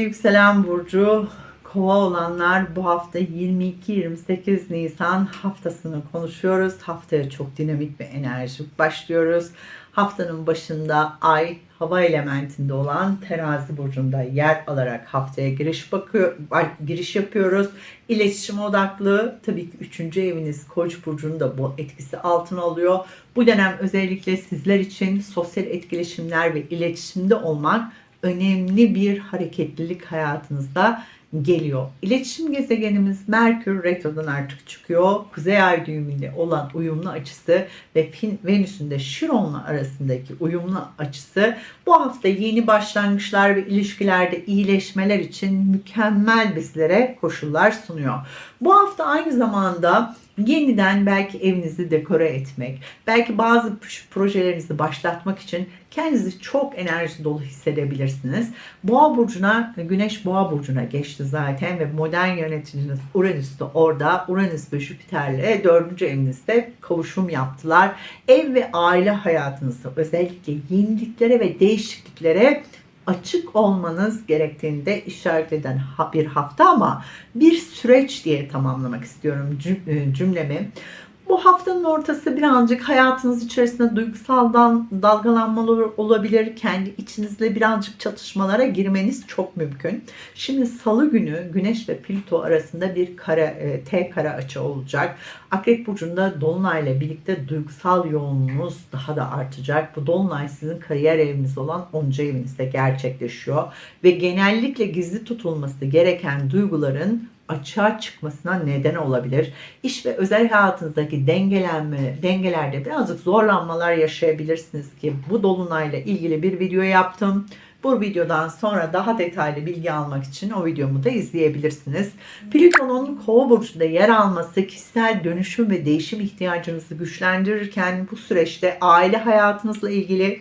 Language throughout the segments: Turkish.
Yükselen Burcu Kova olanlar bu hafta 22-28 Nisan haftasını konuşuyoruz. Haftaya çok dinamik ve enerjik başlıyoruz. Haftanın başında Ay hava elementinde olan terazi burcunda yer alarak haftaya giriş bakıyor, giriş yapıyoruz. İletişim odaklı tabii ki 3. eviniz Koç burcunun da bu etkisi altına alıyor. Bu dönem özellikle sizler için sosyal etkileşimler ve iletişimde olmak önemli bir hareketlilik hayatınızda geliyor. İletişim gezegenimiz Merkür Retro'dan artık çıkıyor. Kuzey Ay düğümüyle olan uyumlu açısı ve Venüs'ün de Şiron'la arasındaki uyumlu açısı bu hafta yeni başlangıçlar ve ilişkilerde iyileşmeler için mükemmel bizlere koşullar sunuyor. Bu hafta aynı zamanda yeniden belki evinizi dekore etmek, belki bazı projelerinizi başlatmak için kendinizi çok enerji dolu hissedebilirsiniz. Boğa burcuna, Güneş Boğa burcuna geçti zaten ve modern yöneticiniz Uranüs de orada. Uranüs ve Jüpiter'le dördüncü evinizde kavuşum yaptılar. Ev ve aile hayatınızda özellikle yeniliklere ve değişikliklere açık olmanız gerektiğini de işaret eden bir hafta ama bir süreç diye tamamlamak istiyorum e, cümlemi. Bu haftanın ortası birazcık hayatınız içerisinde duygusal dalgalanmalar olabilir. Kendi içinizle birazcık çatışmalara girmeniz çok mümkün. Şimdi salı günü Güneş ve Plüto arasında bir kare, e, T kare açı olacak. Akrep Burcu'nda Dolunay ile birlikte duygusal yoğunluğunuz daha da artacak. Bu Dolunay sizin kariyer eviniz olan 10. evinizde gerçekleşiyor. Ve genellikle gizli tutulması gereken duyguların açığa çıkmasına neden olabilir. İş ve özel hayatınızdaki dengelenme, dengelerde birazcık zorlanmalar yaşayabilirsiniz ki bu dolunayla ilgili bir video yaptım. Bu videodan sonra daha detaylı bilgi almak için o videomu da izleyebilirsiniz. Plüton'un kova burcunda yer alması kişisel dönüşüm ve değişim ihtiyacınızı güçlendirirken bu süreçte aile hayatınızla ilgili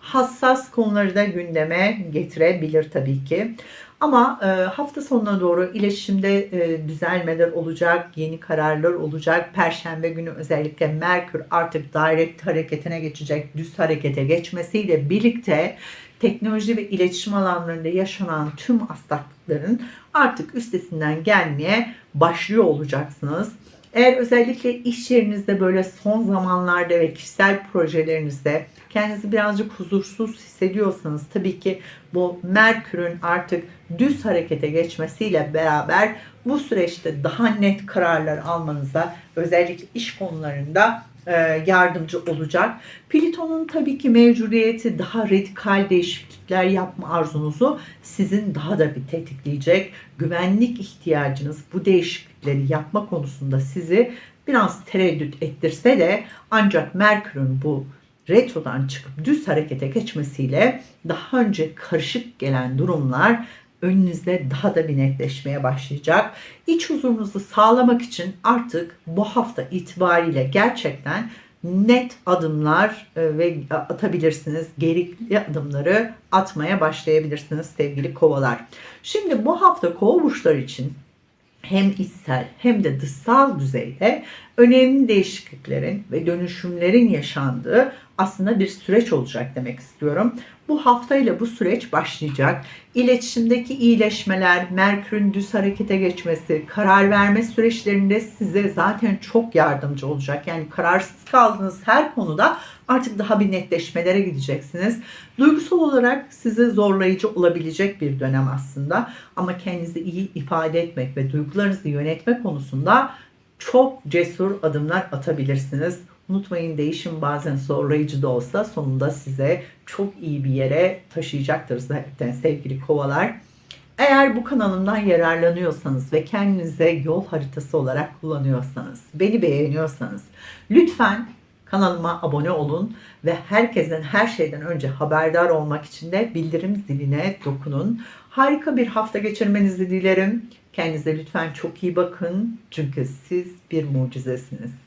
hassas konuları da gündeme getirebilir tabii ki. Ama e, hafta sonuna doğru iletişimde e, düzelmeler olacak, yeni kararlar olacak. Perşembe günü özellikle Merkür artık direct hareketine geçecek, düz harekete geçmesiyle birlikte teknoloji ve iletişim alanlarında yaşanan tüm aksaklıkların artık üstesinden gelmeye başlıyor olacaksınız. Eğer özellikle iş yerinizde böyle son zamanlarda ve kişisel projelerinizde kendinizi birazcık huzursuz hissediyorsanız tabii ki bu Merkür'ün artık düz harekete geçmesiyle beraber bu süreçte daha net kararlar almanıza özellikle iş konularında e, yardımcı olacak. Plüton'un tabii ki mevcudiyeti daha radikal değişiklikler yapma arzunuzu sizin daha da bir tetikleyecek. Güvenlik ihtiyacınız bu değişiklikleri yapma konusunda sizi biraz tereddüt ettirse de ancak Merkür'ün bu retrodan çıkıp düz harekete geçmesiyle daha önce karışık gelen durumlar önünüzde daha da bir netleşmeye başlayacak. İç huzurunuzu sağlamak için artık bu hafta itibariyle gerçekten net adımlar e, ve atabilirsiniz. Gerekli adımları atmaya başlayabilirsiniz sevgili kovalar. Şimdi bu hafta kova burçları için hem içsel hem de dışsal düzeyde önemli değişikliklerin ve dönüşümlerin yaşandığı aslında bir süreç olacak demek istiyorum. Bu haftayla bu süreç başlayacak. İletişimdeki iyileşmeler, Merkür'ün düz harekete geçmesi, karar verme süreçlerinde size zaten çok yardımcı olacak. Yani kararsız kaldığınız her konuda artık daha bir netleşmelere gideceksiniz. Duygusal olarak size zorlayıcı olabilecek bir dönem aslında. Ama kendinizi iyi ifade etmek ve duygularınızı yönetme konusunda çok cesur adımlar atabilirsiniz. Unutmayın değişim bazen zorlayıcı da olsa sonunda size çok iyi bir yere taşıyacaktır zaten sevgili kovalar. Eğer bu kanalımdan yararlanıyorsanız ve kendinize yol haritası olarak kullanıyorsanız, beni beğeniyorsanız lütfen kanalıma abone olun ve herkesten her şeyden önce haberdar olmak için de bildirim ziline dokunun. Harika bir hafta geçirmenizi dilerim. Kendinize lütfen çok iyi bakın çünkü siz bir mucizesiniz.